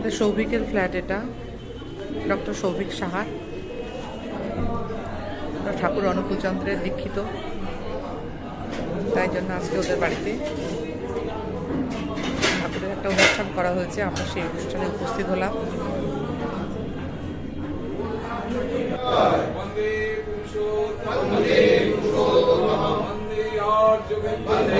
আমাদের সৌভিকের ফ্ল্যাট এটা। ডক্টর সৌভিক সাহার। ঠাকুর অনুকূলচন্দ্রের দীক্ষিত। তাই জন্য আজকে ওদের বাড়িতে ঠাকুরের একটা অনুষ্ঠান করা হয়েছে। আমরা সেই অনুষ্ঠানে উপস্থিত হলাম। বন্দে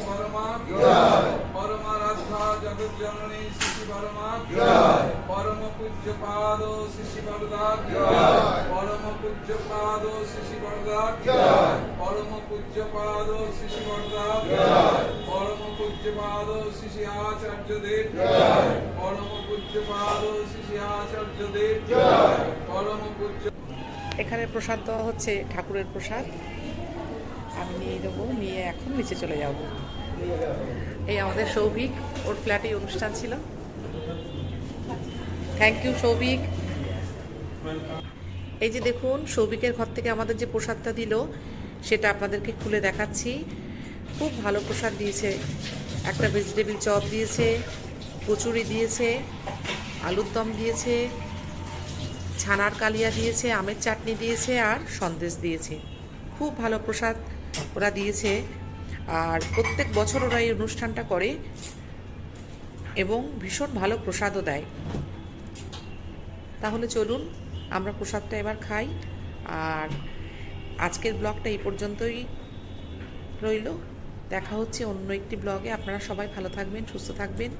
পরমা। বরদা এখানে প্রসাদ দেওয়া হচ্ছে ঠাকুরের প্রসাদ। আমি নিয়ে দেবো নিয়ে এখন নিচে চলে যাব। এই আমাদের সৌভিক, ওর ফ্ল্যাটেই অনুষ্ঠান ছিল। Thank you Souvik. এই যে দেখুন, সৌভিকের ঘর থেকে আমাদের যে প্রসাদটা দিল, সেটা আপনাদেরকে খুলে দেখাচ্ছি। খুব ভালো প্রসাদ দিয়েছে। একটা ভেজিটেবিল চপ দিয়েছে, কচুরি দিয়েছে, আলুর দম দিয়েছে, ছানার কালিয়া দিয়েছে, আমের চাটনি দিয়েছে আর সন্দেশ দিয়েছে। খুব ভালো প্রসাদ। ওরা দিয়েছে। আর প্রত্যেক বছর ওরা এই অনুষ্ঠানটা করে এবং ভীষণ ভালো প্রসাদও দেয়। তাহলে চলুন, আমরা প্রসাদটা এবার খাই। আর আজকের ব্লগটা এই পর্যন্তই রইল। দেখা হচ্ছে অন্য একটি ব্লগে। আপনারা সবাই ভালো থাকবেন, সুস্থ থাকবেন।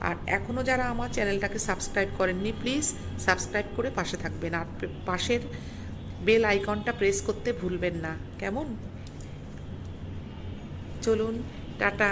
আর এখনও যারা আমার চ্যানেলটাকে সাবস্ক্রাইব করেননি, প্লিজ সাবস্ক্রাইব করে পাশে থাকবেন। আর পাশের বেল আইকনটা প্রেস করতে ভুলবেন না। কেমন? চলুন টাটা।